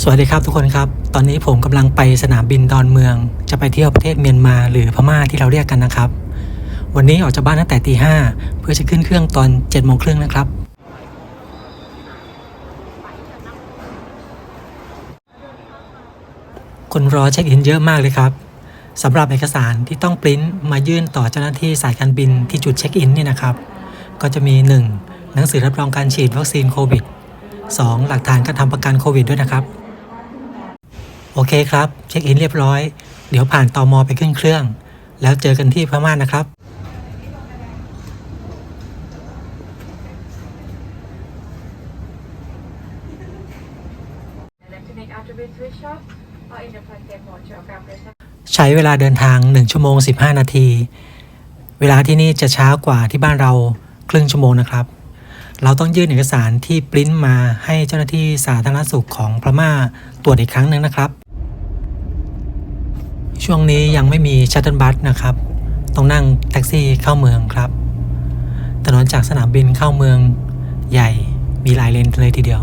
สวัสดีครับทุกคนครับ ตอนนี้ผมกำลังไปสนามบินดอนเมือง จะไปเที่ยวประเทศเมียนมาหรือพม่าที่เราเรียกกันนะครับ วันนี้ออกจากบ้านตั้งแต่ตีห้าเพื่อจะขึ้นเครื่องตอน7จ็ดโมงครึ่งนะครับ คนรอเช็คอินเยอะมากเลยครับสำหรับเอกสารที่ต้องปริ้นมายื่นต่อเจ้าหน้าที่สายการบินที่จุดเช็คอินนี่นะครับ ก็จะมี 1. หนังสือรับรองการฉีดวัคซีนโควิด 2. หลักฐานการทำประกันโควิดด้วยนะครับ โอเคครับ เช็คอินเรียบร้อย เดี๋ยวผ่านตอมอไปขึ้นเครื่อง แล้วเจอกันที่พม่านะครับใช้เวลาเดินทาง 1 ชั่วโมง 15 นาที เวลาที่นี่จะช้ากว่าที่บ้านเราครึ่งชั่วโมงนะครับ เราต้องยื่นเอกสารที่ปริ้นมาให้เจ้าหน้าที่สาธารณสุขของพม่าตรวจอีกครั้งหนึ่งนะครับ ช่วงนี้ยังไม่มีชัตเติลบัสนะครับ ต้องนั่งแท็กซี่เข้าเมืองครับ ถนนจากสนามบินเข้าเมืองใหญ่ มีหลายเลนเลยทีเดียว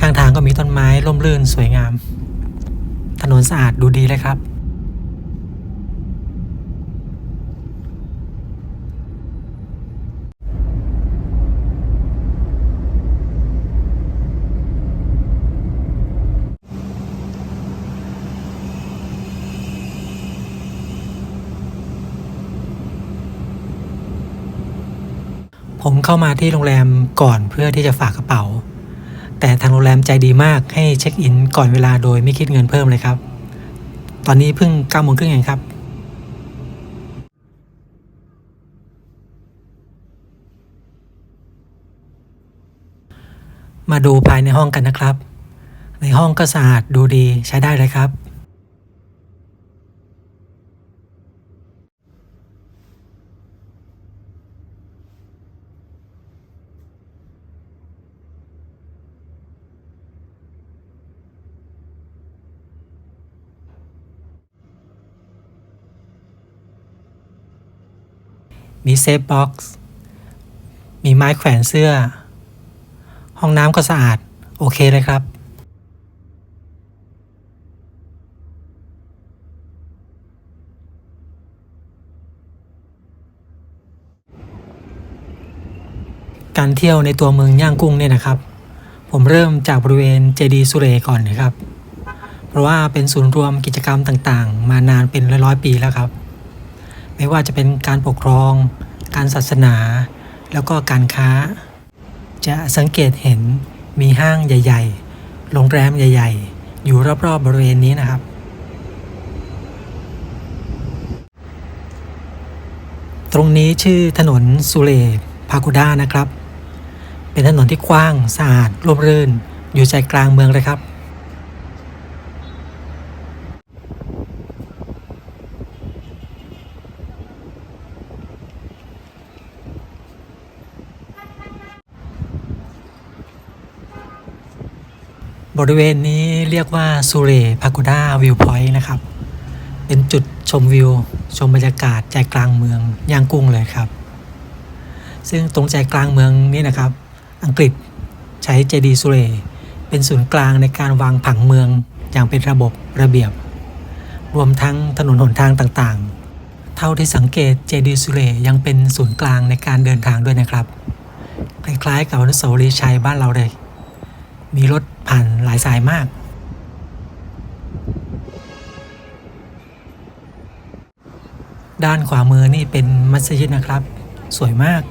ข้างทางก็มีต้นไม้ร่มรื่นสวยงาม ถนนสะอาดดูดีเลยครับ ผมเข้ามาที่โรงแรมก่อนเพื่อที่จะฝากกระเป๋า แต่ทางโรงแรมใจดีมากให้เช็คอินก่อนเวลาโดยไม่คิดเงินเพิ่มเลยครับ ตอนนี้เพิ่ง9ก้าโมงครึ่งเองครับมาดูภายในห้องกันนะครับ ในห้องก็สะอาดดูดีใช้ได้เลยครับ มีเซฟบ็อกซ์มีไม้แขวนเสื้อ ห้องน้ำก็สะอาด โอเคเลยครับการเที่ยวในตัวเมืองย่างกุ้งเนี่ยนะครับ ผมเริ่มจากบริเวณเจดีสุเรก่อนนะครับ เพราะว่าเป็นศูนย์รวมกิจกรรมต่างๆ มานานเป็นร้อยๆปีแล้วครับ ไม่ว่าจะเป็นการปกครอง การศาสนา แล้วก็การค้า จะสังเกตเห็นมีห้างใหญ่ ๆ โรงแรมใหญ่ ๆ อยู่รอบๆบริเวณนี้นะครับ ตรงนี้ชื่อถนนสุเลพากุด้านะครับ เป็นถนนที่กว้างสะอาดร่มรื่น อยู่ใจกลางเมืองเลยครับ บริเวณนี้เรียกว่าสุเรพากูด้าวิวพอยต์นะครับ เป็นจุดชมวิว ชมบรรยากาศใจกลางเมืองย่างกุ้งเลยครับ ซึ่งตรงใจกลางเมืองนี้นะครับ อังกฤษใช้เจดีย์สุเรเป็นศูนย์กลางในการวางผังเมืองอย่างเป็นระบบระเบียบ รวมทั้งถนนหนทางต่างๆ เท่าที่สังเกตเจดีย์สุเรยังเป็นศูนย์กลางในการเดินทางด้วยนะครับ คล้ายๆกับอนุสาวรีย์ชัยบ้านเราเลย มีรถ ผ่านหลายสายมาก ด้านขวามือนี่เป็นมัสยิดนะครับ สวยมาก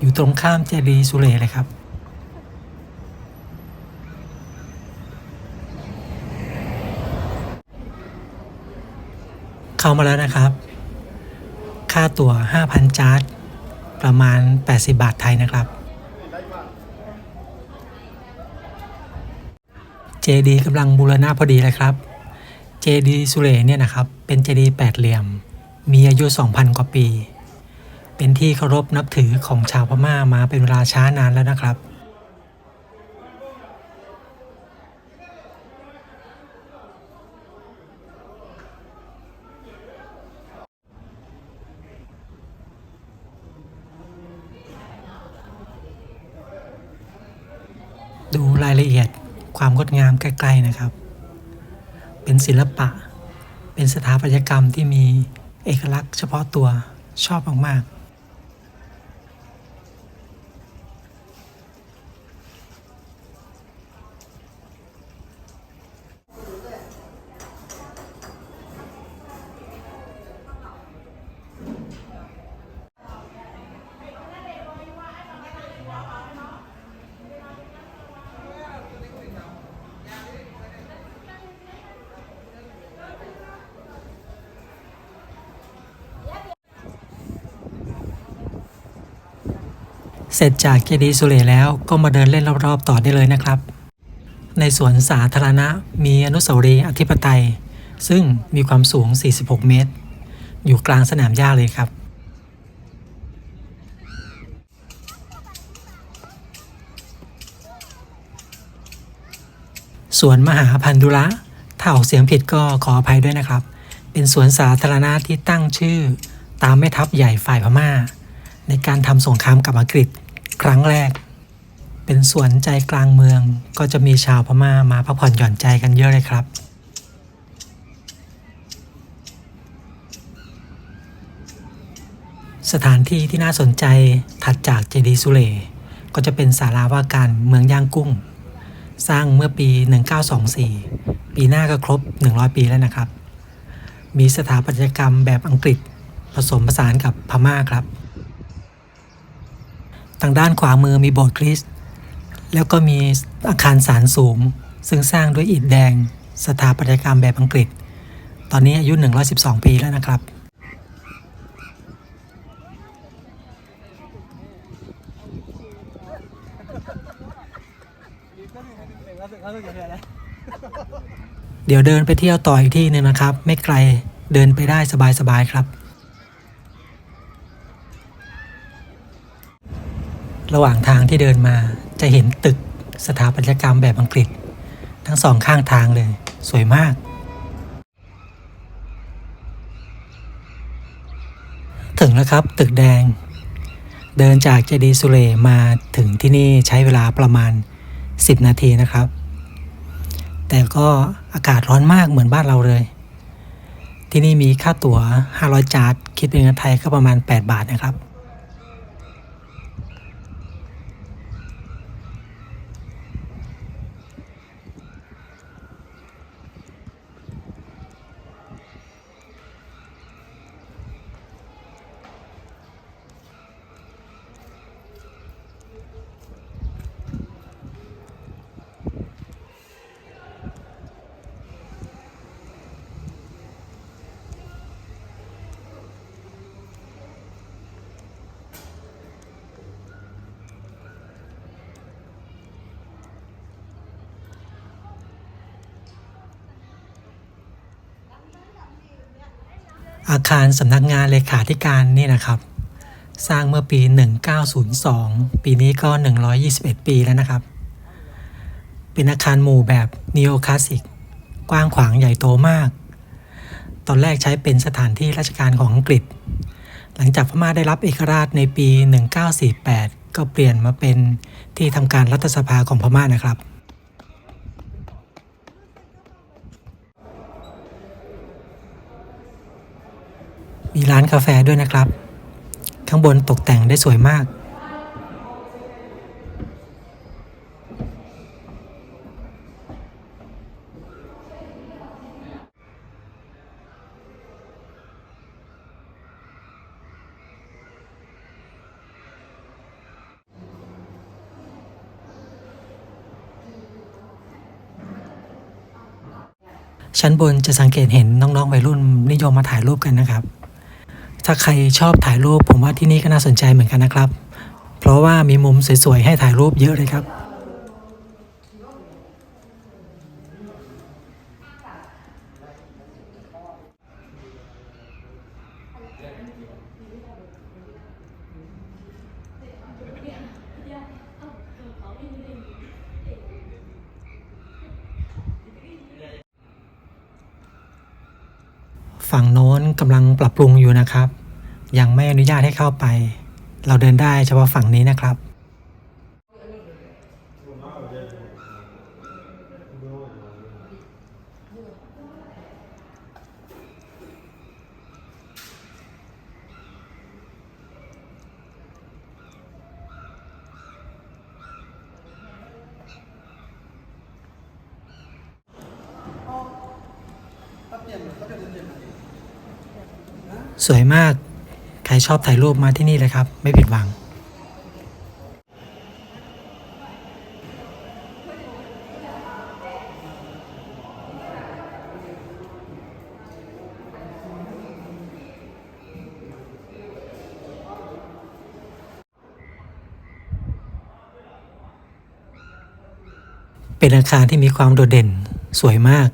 อยู่ตรงข้ามเจดีย์สุเหร่เลยครับเข้ามาแล้วนะครับ ค่าตั๋ว 5,000 จาร์ดประมาณ 80 บาทไทยนะครับ เจดีกำลังบูรณะพอดีเลยครับ เจดีสุเหร่เนี่ยนะครับ เป็นเจดีแปดเหลี่ยม มีอายุ 2,000 กว่าปี เป็นที่เคารพนับถือของชาวพม่ามาเป็นเวลาช้านานแล้วนะครับดูรายละเอียด ความงดงามใกล้ๆนะครับ เป็นศิลปะ เป็นสถาปัตยกรรมที่มีเอกลักษณ์เฉพาะตัวชอบมากๆ เสร็จจากเจดีย์สุเหร่แล้วก็มาเดินเล่นรอบๆต่อได้เลยนะครับ ในสวนสาธารณะมีอนุสาวรีย์อธิปไตย ซึ่งมีความสูง 46 เมตร อยู่กลางสนามหญ้าเลยครับ สวนมหาพันธุระ ถ้าออกเสียงผิดก็ขออภัยด้วยนะครับ เป็นสวนสาธารณะที่ตั้งชื่อตามแม่ทัพใหญ่ฝ่ายพม่าในการทำสงครามกับอังกฤษ ครั้งแรก เป็นสวนใจกลางเมือง ก็จะมีชาวพม่ามาพักผ่อนหย่อนใจกันเยอะเลยครับสถานที่ที่น่าสนใจถัดจากเจดีสุเหร่ก็จะเป็นศาลาว่าการเมืองย่างกุ้ง สร้างเมื่อปี 1924 ปีหน้าก็ครบ 100 ปีแล้วนะครับ มีสถาปัตยกรรมแบบอังกฤษผสมผสานกับพม่าครับ ทางด้านขวามือมีโบสถ์คริสต์แล้วก็มีอาคารสารสูง ซึ่งสร้างด้วยอิฐแดง สถาปัตยกรรมแบบอังกฤษ ตอนนี้อายุ 112 ปีแล้วนะครับ เดี๋ยวเดินไปเที่ยวต่ออีกที่หนึ่งนะครับ ไม่ไกลเดินไปได้สบายๆครับ ระหว่างทางที่เดินมาจะเห็นตึกสถาปัตยกรรมแบบอังกฤษ ทั้งสองข้างทางเลย สวยมาก ถึงแล้วครับตึกแดง เดินจากเจดีสุเหร่มาถึงที่นี่ใช้เวลาประมาณ 10 นาทีนะครับ แต่ก็อากาศร้อนมากเหมือนบ้านเราเลย ที่นี่มีค่าตั๋ว 500 จาร์ดคิดเป็นเงินไทยก็ประมาณ 8 บาทนะครับ อาคารสำนักงานเลขาธิการนี่นะครับ สร้างเมื่อปี 1902 ปีนี้ก็ 121 ปีแล้วนะครับ เป็นอาคารหมู่แบบนีโอคลาสสิกกว้างขวางใหญ่โตมาก ตอนแรกใช้เป็นสถานที่ราชการของอังกฤษ หลังจากพม่าได้รับเอกราชในปี 1948 ก็เปลี่ยนมาเป็นที่ทำการรัฐสภาของพม่านะครับ มีร้าน กาแฟด้วยนะครับ ข้างบนตกแต่งได้สวยมาก ชั้นบนจะสังเกตเห็นน้องๆวัยรุ่นนิยมมาถ่ายรูปกันนะครับ ถ้าใครชอบถ่ายรูปผมว่าที่นี่ก็น่าสนใจเหมือนกันนะครับ เพราะว่ามีมุมสวยๆให้ถ่ายรูปเยอะเลยครับ ฝั่งโน้นกำลังปรับปรุงอยู่นะครับ ยังไม่อนุญาตให้เข้าไป เราเดินได้เฉพาะฝั่งนี้นะครับ สวยมาก ใครชอบถ่ายรูปมาที่นี่เลยครับ ไม่ผิดหวัง เป็นอาคารที่มีความโดดเด่น สวยมาก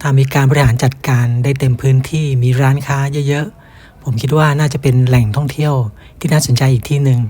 ถ้ามีการบริหารจัดการได้เต็มพื้นที่มีร้านค้าเยอะๆ ผมคิดว่าน่าจะเป็นแหล่งท่องเที่ยวที่น่าสนใจอีกที่หนึ่ง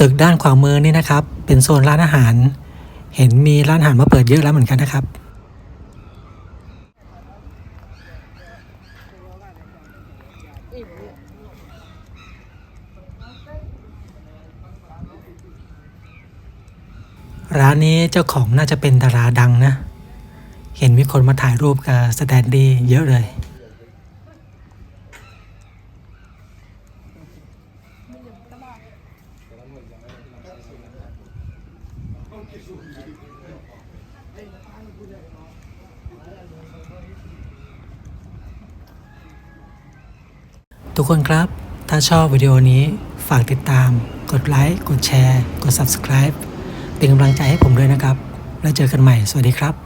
ตึกด้านขวามือนี่นะครับ เป็นโซนร้านอาหาร เห็นมีร้านอาหารมาเปิดเยอะแล้วเหมือนกันนะครับ ร้านนี้เจ้าของน่าจะเป็นดาราดังนะ เห็นมีคนมาถ่ายรูปกับสแตนดี้เยอะเลย ทุกคนครับ ถ้าชอบวิดีโอนี้ฝากติดตาม กดไลค์ กดแชร์ กด Subscribe เป็นกำลังใจให้ผมด้วยนะครับ แล้วเจอกันใหม่ สวัสดีครับ